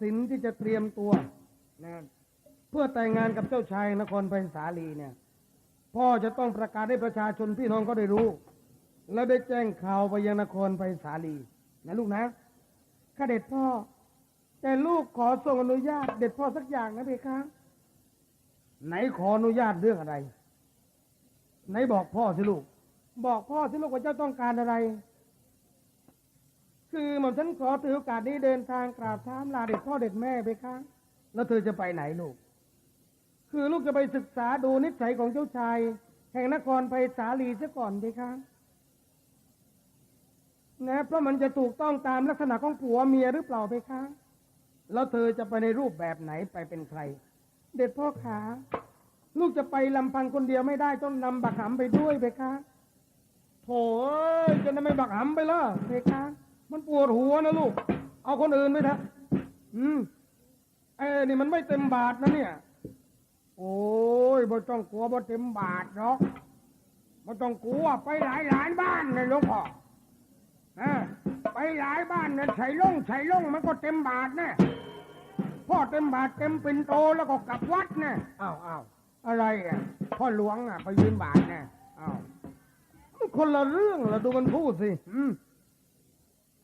สินที่จะเตรียมตัวนะเพื่อแต่งงานกับเจ้าชายนครไพศาลีเนี่ย พ่อจะต้องประกาศให้ประชาชนพี่น้องเขาได้รู้ แล้วได้แจ้งข่าวไปยังนครไพศาลีนะลูกนะข้าเด็ดพ่อ แต่ลูกขอส่งอนุญาต เด็ดพ่อสักอย่างนะเพคะไหนขออนุญาตเรื่องอะไร ไหนบอกพ่อสิลูก บอกพ่อสิลูกว่าเจ้าต้องการอะไร คือหม่อมฉันขอถือโอกาสนี้เดินทางกราบท้ามลาเด็ดพ่อเด็ดแม่ไปคะแล้วเธอจะไปไหนลูก คือลูกจะไปศึกษาดูนิสัยของเจ้าชาย แห่งนครไพศาลีเสียก่อนไปคะนะเพราะมันจะถูกต้องตามลักษณะของผัวเมียหรือเปล่าไปคะแล้วเธอจะไปในรูปแบบไหนไปเป็นใคร เด็ดพ่อขา ลูกจะไปลำพังคนเดียวไม่ได้ต้องนำบักหำไปด้วยไปคะโถเอ้ยจะนำไม่บักหำไปล่ะเพคะ มันปวดหัวนะลูก เอาคนอื่นไปเถอะอืมเอ้ยนี่มันไม่เต็มบาทนะเนี่ย โอ้ยบ่ต้องกลัวบ่เต็มบาทหรอกบ่ต้องกลัวไปหลายหลายบ้านเลยหลวงพ่อเออไปหลายบ้านเนี่ยใส่ลงใส่ลงมันก็เต็มบาทแน่พ่อเต็มบาทเต็มปินโตแล้วก็กลับวัดแน่อ้าวอ้าวอะไรอะพ่อหลวงอะ ไปยืนบาทแน่อ้าวมันคนละเรื่องละดูมันพูดสิ อืม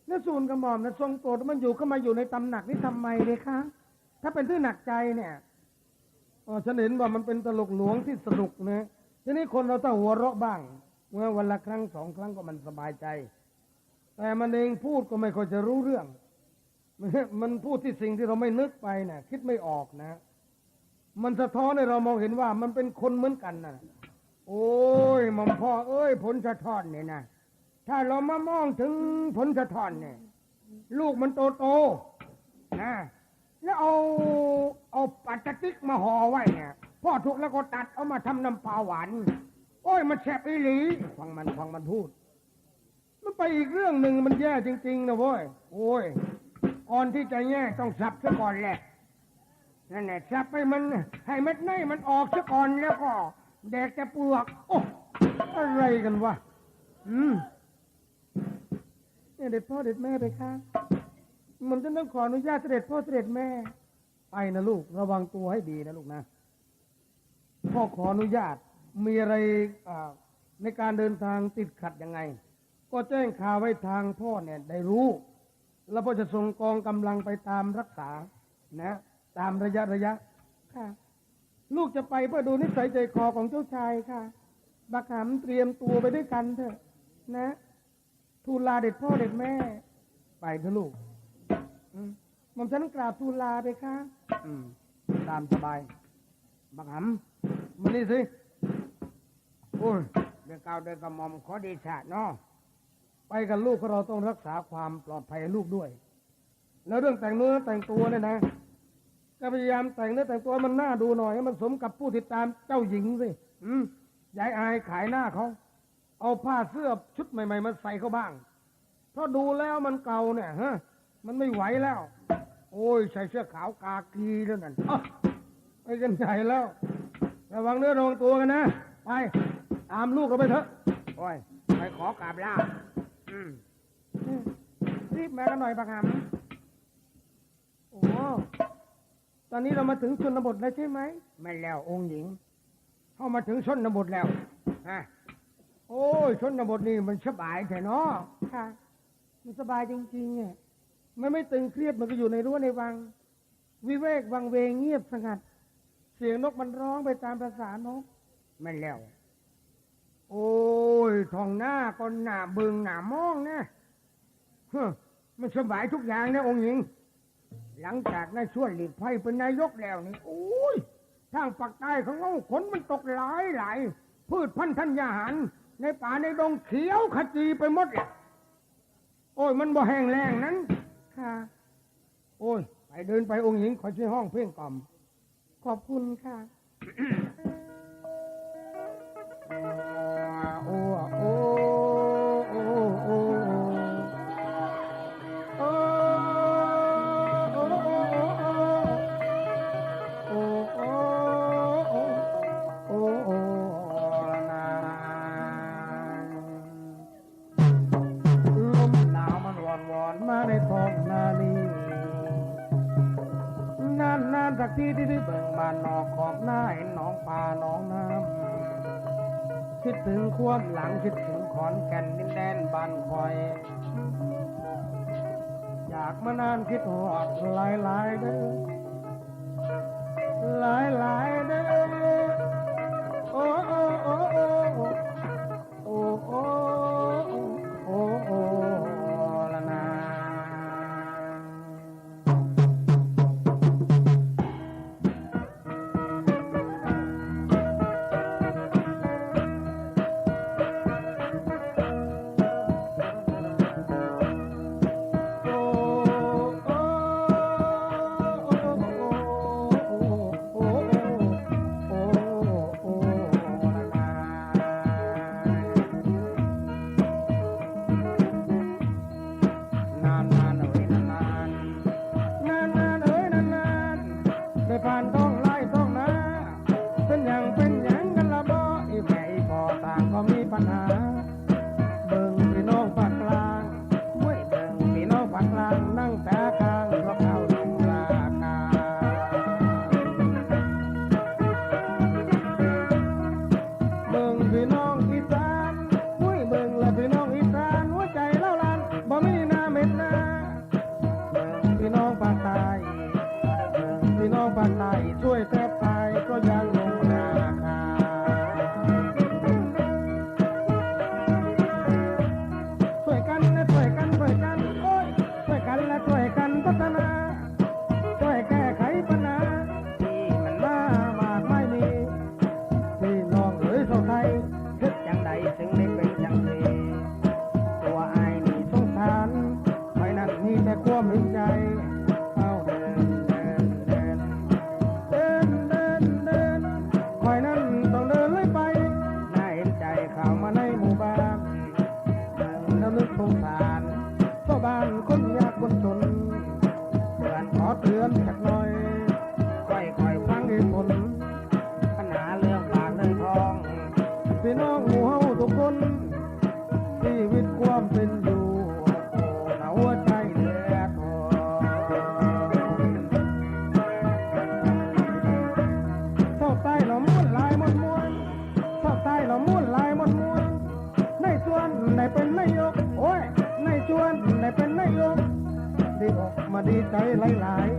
แล้วสูนกระหม่อมนะทรงโปรดมันอยู่เข้ามาอยู่ในตำหนักนี่ทำไมเลยคะ ถ้าเป็นที่หนักใจเนี่ยอ๋อฉันเห็นว่ามันเป็นตลกหลวงที่สนุกนะทีนี้คนเราต้องหัวเราะบ้าง เมื่อวันละครั้งสองครั้งก็มันสบายใจ แต่มันเองพูดก็ไม่ค่อยจะรู้เรื่อง มันพูดที่สิ่งที่เราไม่นึกไปนะคิดไม่ออกนะ มันสะท้อนให้เรามองเห็นว่ามันเป็นคนเหมือนกันนะโอ้ยมอมพ่อเอ้ยผลสะท้อนเนี่ยนะ ถ้าเรามามองถึงผลสะท้อนเนี่ย ลูกมันโตโตนะแล้วเอาเอาปลาสติกมาห่อไว้เนี่ยพ่อถูกแล้วก็ตัดเอามาทำน้ำปลาหวานโอ้ยมันแสบอีหลีฟังมันฟังมันพูด มันไปอีกเรื่องหนึ่งมันแย่จริง ๆนะเว้ยโอ้ยก่อนที่จะแย่ต้องสับซะก่อนแหละนั่นแหละสับให้มันให้เม็ดในมันออกซะก่อนแล้วก็แดกแต่เปลือกโอ้อะไรกันวะอืม เนี่ยเด็ดพ่อเด็ดแม่ไปค่ะมันจะต้องขออนุญาตเสด็จพ่อเสด็จแม่ ไปนะลูก ระวังตัวให้ดีนะลูกนะ พ่อขออนุญาตมีอะไรอ่าในการเดินทางติดขัดยังไง ก็แจ้งข่าวไว้ทางพ่อเนี่ยได้รู้ แล้วพ่อจะส่งกองกำลังไปตามรักษา นะ ตามระยะระยะ ค่ะ ลูกจะไปเพื่อดูนิสัยใจคอของเจ้าชายค่ะบักหำเตรียมตัวไปด้วยกันเถอะ นะ ทูลลาเด็ดพ่อเด็ดแม่ ไปเถอะลูกมหม่อมฉันกราบทูลลาไปค่ะตามสบาย บักหำมานี่สิโอ้ยเดือนเก้าเดือนกระหม่อมขอเดชะเนาะไปกับลูกเราต้องรักษาความปลอดภัยลูกด้วย แล้วเรื่องแต่งเนื้อแต่งตัวเนี่ยนะ ก็พยายามแต่งเนื้อแต่งตัวมันน่าดูหน่อยให้มันสมกับผู้ติดตามเจ้าหญิงสิอืมยายอายขายหน้าเขา เอาผ้าเสื้อชุดใหม่ ๆ มาใส่เขาบ้าง เพราะดูแล้วมันเก่าเนี่ยฮะมันไม่ไหวแล้ว โอ้ยใส่เสื้อขาวกากีแล้วนั่นอ๊ะไปกันใหญ่แล้ว ระวังเนื้อระวังตัวกันนะ ไป ตามลูกเราไปเถอะ โอ้ย ไปขอกราบลาอืมรีบมากันหน่อยบักหำโอ้ตอนนี้เรามาถึงชนบทแล้วใช่ไหม ไม่แล้วองค์หญิง เข้ามาถึงชนบทแล้วฮะ โอ้ยชนบทนี่มันสบายแท้เนาะค่ะ มันสบายจริงๆอะมันไม่ตึงเครียดมันก็อยู่ในรั้วในวัง วิเวกวังเวงเงียบสงัด เสียงนกมันร้องไปตามภาษานกไม่แล้ว โอ้ยท้องหน้าก็หน้าเบิงหน้ามองนะเฮ้อมันสบายทุกอย่างนะองค์หญิง หลังจากนายชวนหลีกภัยเป็นนายกแล้วนี่โอ้ยทางปากใต้ของเราฝนมันตกหลายหลายพืชพันธุ์ธัญญาหาร ในป่าในดงเขียวขจีไปหมดเลยโอ้ย มันบ่แห้งแรงนั้น ค่ะ โอ้ย ไปเดินไปองค์หญิงขอช่วยห้องเพ่งกล่อม ขอบคุณค่ะ ถึงความหลังคิดถึงขอนแก่นดินแดนบ้านคอย อยากมานานคิดหอดหลายๆเด้อ 在来来。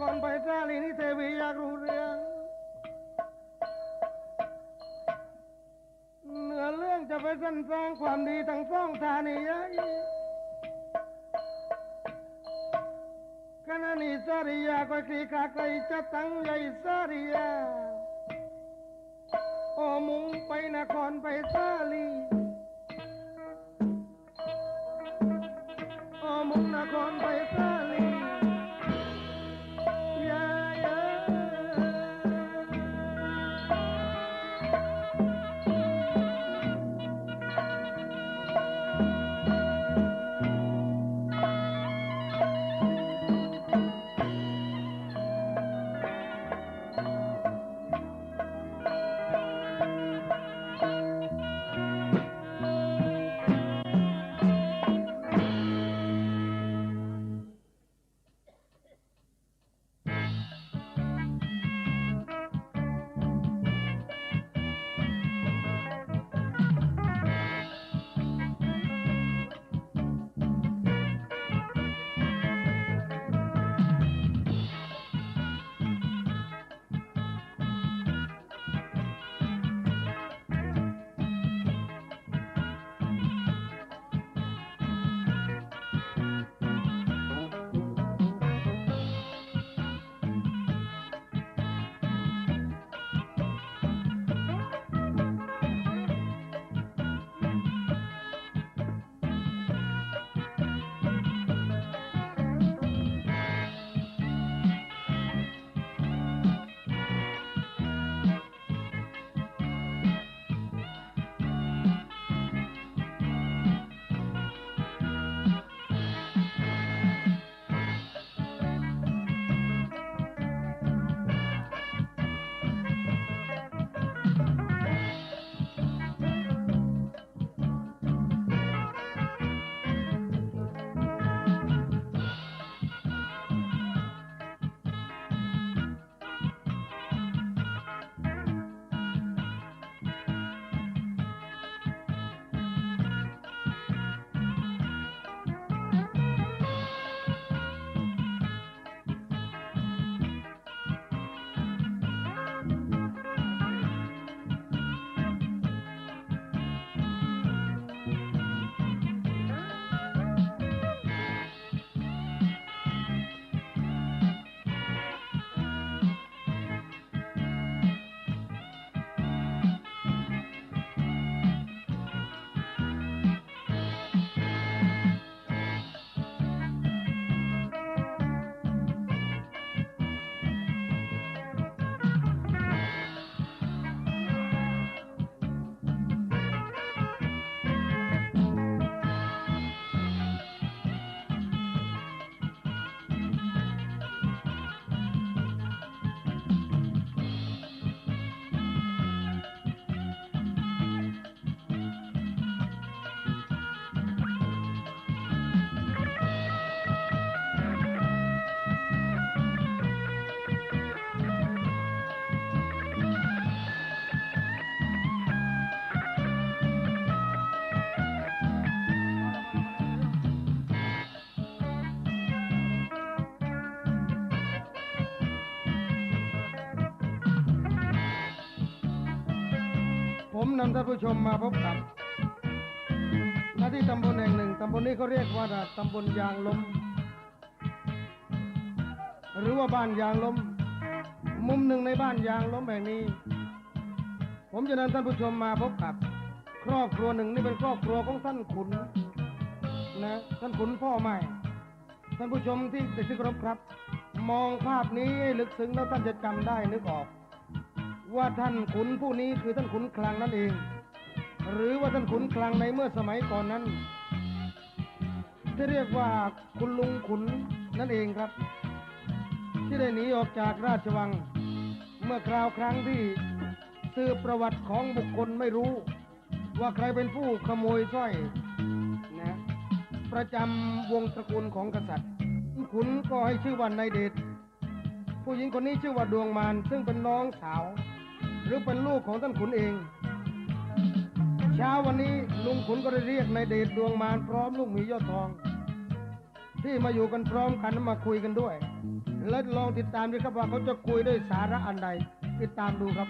คนไปกาลีนิเซ ni อยากรู้เรื่องเนื้อเรื่องจะไปสร้างความดีทั้งสองทานียขณะนี้สาริยาก็คลีคาไกลจะตั้งใหญ่สาริยาโอมุงไปนครไปซาลี ผมนำท่านผู้ชมมาพบกับหน้าที่ตำบลแห่งหนึ่งตำบลนี้เขาเรียกว่าตำบลยางลม หรือว่าบ้านยางลม มุมหนึ่งในบ้านยางลมแห่งนี้ ผมจะนำท่านผู้ชมมาพบกับ ครอบครัวหนึ่งนี่เป็นครอบครัวของท่านขุนนะท่านขุนพ่อใหม่ ท่านผู้ชมที่ติดที่เครพครับ มองภาพนี้ลึกซึ้งแล้วท่านจะจำได้นึกออก ว่าท่านขุนผู้นี้คือท่านขุนคลังนั่นเอง หรือว่าท่านขุนคลังในเมื่อสมัยก่อนนั้น ที่เรียกว่าคุณลุงขุนนั่นเองครับ ที่ได้หนีออกจากราชวัง เมื่อคราวครั้งที่สืบประวัติของบุคคลไม่รู้ ว่าใครเป็นผู้ขโมยสร้อยนะประจำวงตระกูลของกษัตริย์ ขุนก็ให้ชื่อว่านายเดชผู้หญิงคนนี้ชื่อว่าดวงมารซึ่งเป็นน้องสาว หรือเป็นลูกของท่านขุนเอง เช้าวันนี้ลุงขุนก็ได้เรียกนายเดชดวงมารพร้อมลูกมียอดทอง ที่มาอยู่กันพร้อมกันมาคุยกันด้วย และลองติดตามดูครับว่าเขาจะคุยด้วยสาระอันใดติดตามดูครับ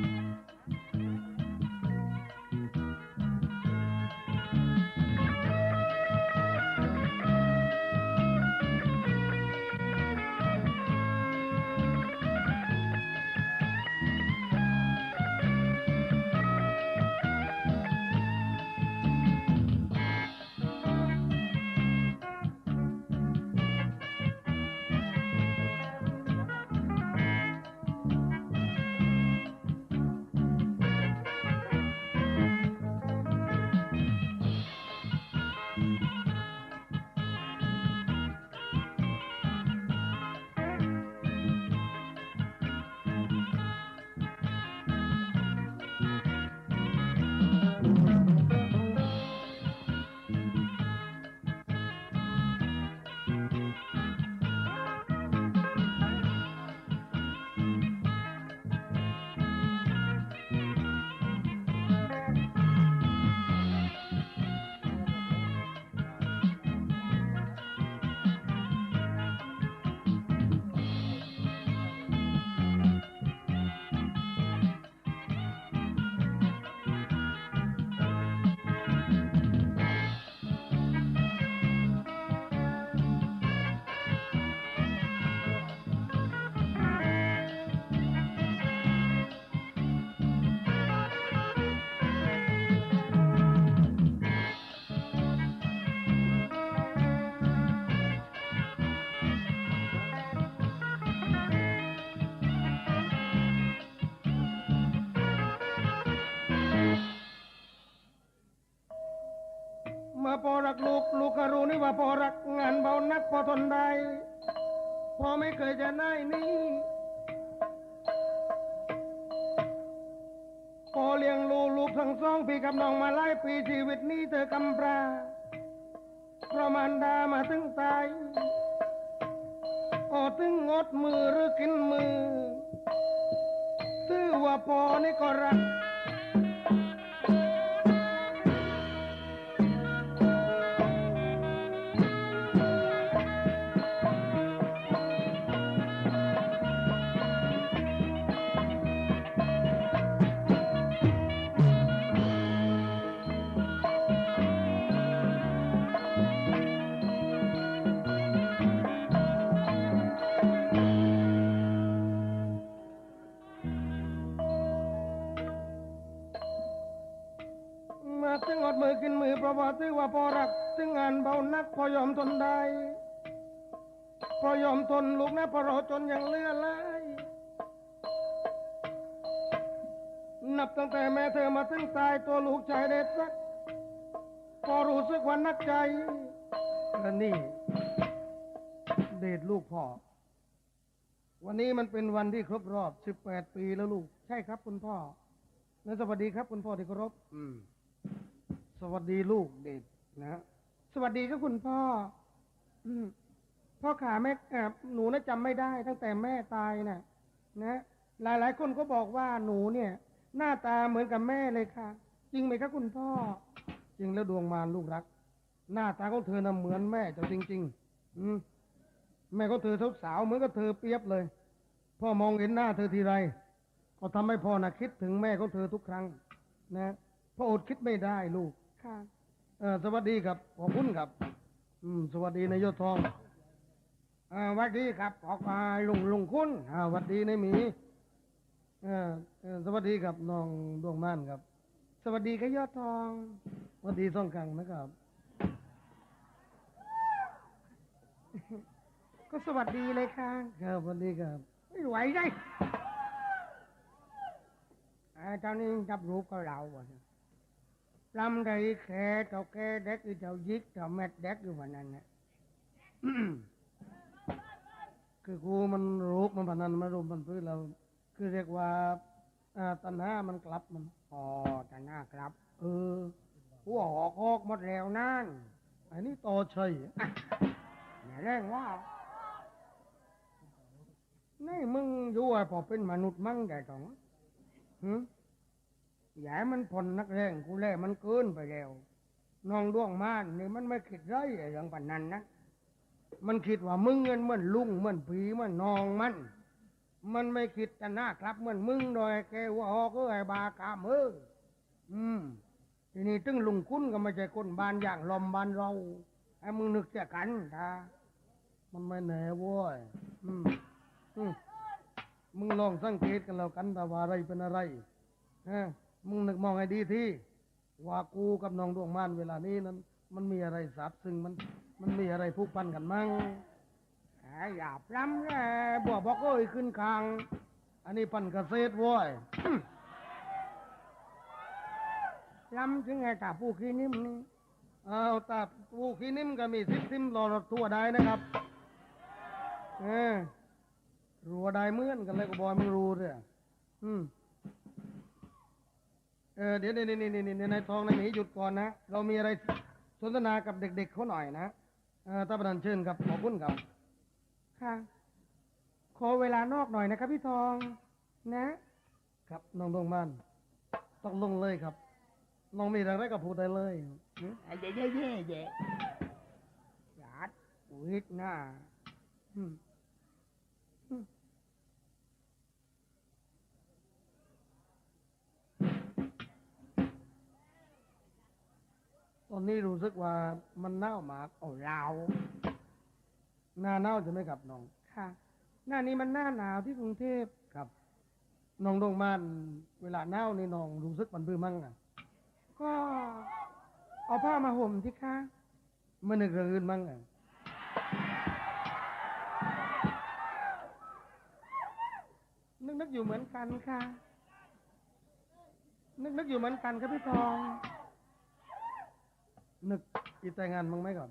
ว่าพอรักลูก ลูกก็รู้นี่ว่าพอรักงานเบานักพอทนได้พอไม่เคยจะได้นี่พอเลี้ยงลูกลูกทั้งสองพี่กับน้องมาหลายปีชีวิตนี้เธอกำพร้าเพราะมันดามาถึงตายโอถึงงดมือหรือกินมือซื้อว่าพอนี่ก็รัก มาถึงอดมือกินมือเพราะว่าถือว่าพอรักถึงงานเบานักพอยอมทนได้พอยอมทนลูกนะเพอเราจนอย่างเลือดไหลนับตั้งแต่แม่เธอมาถึงตายตัวลูกชายเด็ดสักพอรู้สึกว่านักใจและนี่ เดชลูกพ่อ วันนี้มันเป็นวันที่ครบรอบ 18 ปีแล้วลูก ใช่ครับคุณพ่อ และสวัสดีครับคุณพ่อที่เคารพอืม สวัสดีลูกเด็กนะสวัสดีครับคุณพ่อ อืมพ่อขาแม่เอ่อหนูน่ะจำไม่ได้ ตั้งแต่แม่ตายน่ะ นะหลายหลายๆคนก็บอกว่าหนูเนี่ย หน้าตาเหมือนกับแม่เลยค่ะ จริงไหมครับคุณพ่อ จริงแล้วดวงมารลูกรัก หน้าตาของเธอน่ะเหมือนแม่เจ้าจริงๆอืมแม่ก็เธอสาวๆเหมือนกับเธอเปียบเลย พ่อมองเห็นหน้าเธอทีไร ก็ทำให้พ่อน่ะคิดถึงแม่ของเธอทุกครั้ง นะพ่ออดคิดไม่ได้ลูก ค่ะ เออสวัสดีครับ ขอบคุณครับ อืม สวัสดีนายยศทองอ่าสวัสดีครับออกมาลุงลุงคุณอ่าสวัสดีนายหมีเออเออสวัสดีครับน้องดวงม่านครับ สวัสดีครับยอดทอง สวัสดีซ่องกังนะครับ ก็สวัสดีเลยค่ะครับสวัสดีครับ ไม่ไหวได้อ่าเจ้านี่จับรูปก็เราบ่เนี่ย ลำใดแค่เจ้าแก่เด็กหรือเจ้ายิกเจ้าแมดเด็กอยู่วันนั้นนะคือกูมันรูปมันพนันมันรูปมันพื้นเรา คือเรียกว่าอ่าตัณหามันกลับมันอ๋อแต่หน้าครับ เออหัวหอกออกหมดแล้วนั่นอันนี้ต่อชัยอย่าแรงว่านี่มึงอยู่ไอ้พอเป็นมนุษย์มั่งแต่ตองหืม อย่ามันผ่อนนักแรงกูแล่มันเกินไปแล้วน้องดวงมานนี่มันไม่คิดไรอ้เรื่องปานนั้นนะมันคิดว่ามึงเงินเหมือนลุงเหมือนผีเหมือนน้องมัน มันไม่คิดจะหน้าครับเหมือนมึงโดยแกว่าฮอกเอ้บากามเอออืมทีนี้ตึงลุงคุณก็ไม่ใช่คนบ้านอย่างลอมบ้านเราไอ้มึงนึกจะกันท่ามันไม่แน่เว้ยอืมอืมมึงลองสังเกตกันแล้วกันแต่ว่าอะไรเป็นอะไรฮะ มึงนึกมองให้ดีที่ว่ากูกับน้องดวงม่านเวลานี้นั้น มันมีอะไรสาบซึ่งมัน มันมีอะไรผูกพันกันมั้งแหมอย่าพล้ำเลยบัวบอกเอ้ยขึ้นคาง อันนี้ปันเกษตรเว้ย ล้ำถึงไงตาผู้ขี้นิ่มนี่เอาตาปูขี้นิ่มก็มีซิปซิมรอรถทั่วได้นะครับเออรัวได้เหมือนกันเลยก็บอยมึงรู้เด้ออืม เออเดี๋ยวนี่นี่นี่นี่นายทองนายหมีหยุดก่อนนะ เรามีอะไรสนทนากับเด็ก ๆเขาหน่อยนะเออตาประธานเชิญครับขอบคุณครับ ค่ะ ขอเวลานอกหน่อยนะครับพี่ทอง นะ ครับน้องดวงม่านต้องลงเลยครับ น้องมีอะไรก็พูดได้เลยหึเย่เย่เย่เย่หยาดวิทย์หน้า อืม ตอนนี้รู้สึกว่ามันหนาวมากโอ้เราหน้าหนาวจะไหมครับน้อง ค่ะ หน้านี้มันหน้าหนาวที่กรุงเทพครับ น้องดวงม่านเวลาหนาวนี่น้องรู้สึกมันพื้มั่งอะ ก็เอาผ้ามาห่มที่คะไม่นึกเรื่องอื่นมั่งอะ นึกนึกอยู่เหมือนกันค่ะ นึกนึกอยู่เหมือนกันครับพี่ทอง นึกอีแต่งงานมึงไหมก่อน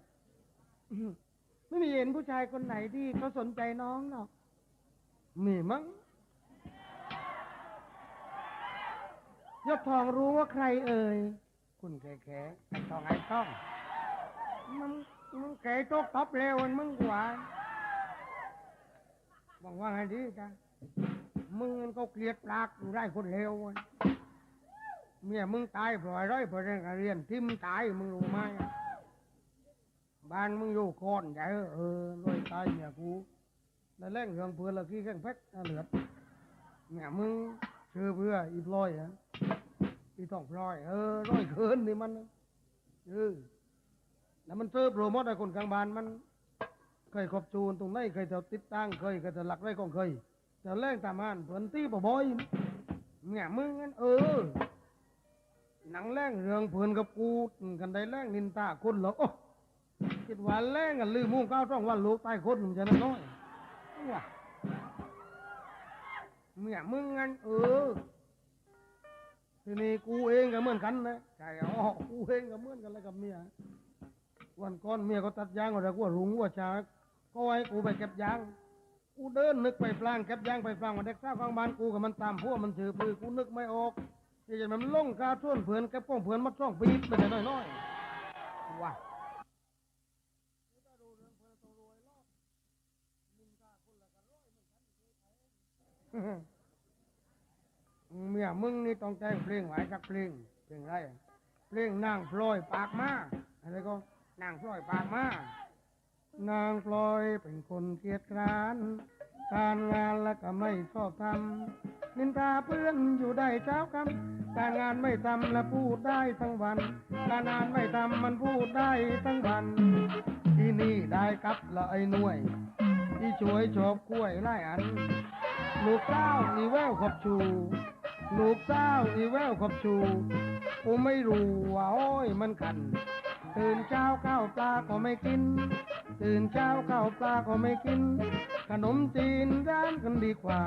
ไม่มีเห็นผู้ชายคนไหนที่เขาสนใจน้องหรอก มีมั้งยศทองรู้ว่าใครเอ่ย คุณแขแขไอ้ต้องไอ้ต้อง มึงมึงแกโต๊ะท็อปเร็วมันมึงกว่าบอกว่าไงดีจ้ะมึงมันก็เกลียดปลากอยู่ได้คนเลวอะ เมียมึงตายเพราะอะไรเพราะเรื่องการเรียนที่มึงตายมึงรู้ไหมบ้านมึงอยู่คอนใหญ่เออรวยตายเมียกูแล้วแรงเรื่องเพื่อนละขี้แข้งเพชรเหลือดเมียมึงเชื่อเพื่ออีพลอยอะอีต้องพลอย เออร้อยเคินนี่มันเออแล้วมันเจอโปรโมทไอ้คนกลางบ้านมัน เคยขอบจูนตรงไหนเคยจะติดตั้งเคยเคยจะหลักไรของเคยจะแรงตามานเพื่อนตีบ่บ่อยเนี่ยมึงงั้นเออ หนังแรงเรื่องเพื่อนกับกูกันได้แรงนินตาคนเหรอโอ้คิดว่าแรงกันลืมมุ่งก้าวต้องวันลูกใต้คนมันจะน้อยเนี่ยเนี่ยมึงงั้นเออทีนี้กูเองก็เหมือนกันนะใช่อ๋อกูเองก็เหมือนกันเลยกับเมียวันก่อนเมียก็ตัดยางอะไรกูว่ารุงว่าชาก็ให้กูไปเก็บยางกูเดินนึกไปปลางเก็บยางไปปลางวันเด็กสาวข้างบ้านกูกับมันตามพวกมันถือปืนกูนึกไม่ออก ที่จะมันล่องกาท่วนเผือนก็บกล้องเผือนมาช่องปีบไปแต่น้อยว้าเมียมึงนี่ต้องแต่งเพลงไว้สักเพลงเพลงอะไรเพลงนางพลอยปากมาอะไรก็นางพลอยปากมานางพลอยเป็นคนเกียจคร้าน การงานแล้วก็ไม่ชอบทำ นินทาเพื่อนอยู่ได้เช้าคำการงานไม่ทำและพูดได้ทั้งวันการงานไม่ทำมันพูดได้ทั้งวัน ที่นี่ได้กับละไอ้หน่วย ที่ช่วยชอบกล้วยไล่อัน ลูกเต้าอีแววขอบชู ลูกเต้าอีแววขอบชูกูไม่รู้ว่าโอ้ยมันขัน ตื่นเช้าข้าวปลาก็ไม่กิน ตื่นเช้าข้าวปลาก็ไม่กิน ขนมจีนร้านกันดีกว่า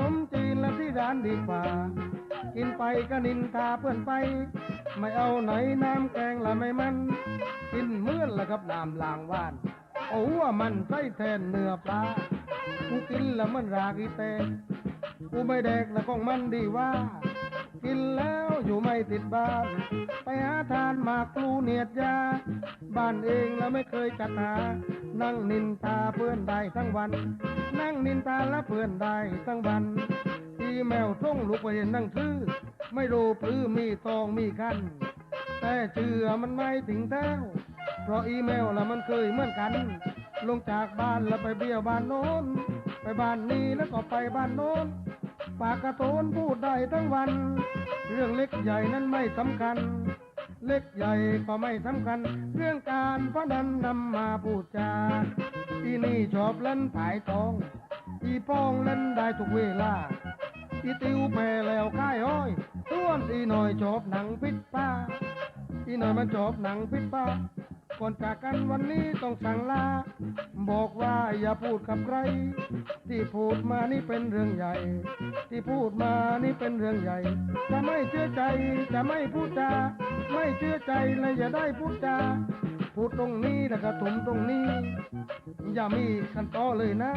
นมจีนและที่ร้านดีกว่า กินไปก็นินทาเพื่อนไป ไม่เอาไหนน้ำแกงละไม่มัน กินเมื่อนละกับน้ำลางว่านโอ้ว่ามันใส่แทนเนื้อปลากูกินแล้วมันรากีเตกูไม่แดกแล้วของมันดีว่า กินแล้วอยู่ไม่ติดบ้าน ไปหาทานหมากลูเนียดยา บ้านเองแล้วไม่เคยจัดหา นั่งนินตาเพื่อนได้ทั้งวัน นั่งนินตาและเพื่อนได้ทั้งวันอีแมวท่งลูกไปเห็นนั่งซื้อไม่รู้ปลื้มีตองมีคันแต่เชื่อมันไม่ถึงแท้วเพราะอีเมลละมันเคยเหมือนกัน ลงจากบ้านแล้วไปเบี้ยวบ้านโน้น ไปบ้านนี้แล้วก็ไปบ้านโน้น ปากกระโตนพูดได้ทั้งวัน เรื่องเล็กใหญ่นั้นไม่สำคัญ เล็กใหญ่ก็ไม่สำคัญ เรื่องการพนันนำมาพูดจาอีนี่ชอบเล่นผายทอง อีป้องเล่นได้ทุกเวลา อีติวแพ้แล้วค่ายห้อยต้วนอีหน่อยชอบหนังพิษป้าอีหน่อยมันชอบหนังพิษป้า ก่อนจากกันวันนี้ต้องสั่งลา บอกว่าอย่าพูดกับใคร ที่พูดมานี่เป็นเรื่องใหญ่ ที่พูดมานี่เป็นเรื่องใหญ่ จะไม่เชื่อใจจะไม่พูดจา ไม่เชื่อใจเลยอย่าได้พูดจา พูดตรงนี้แล้วก็ถุมตรงนี้ อย่ามีขั้นต่อเลยนะ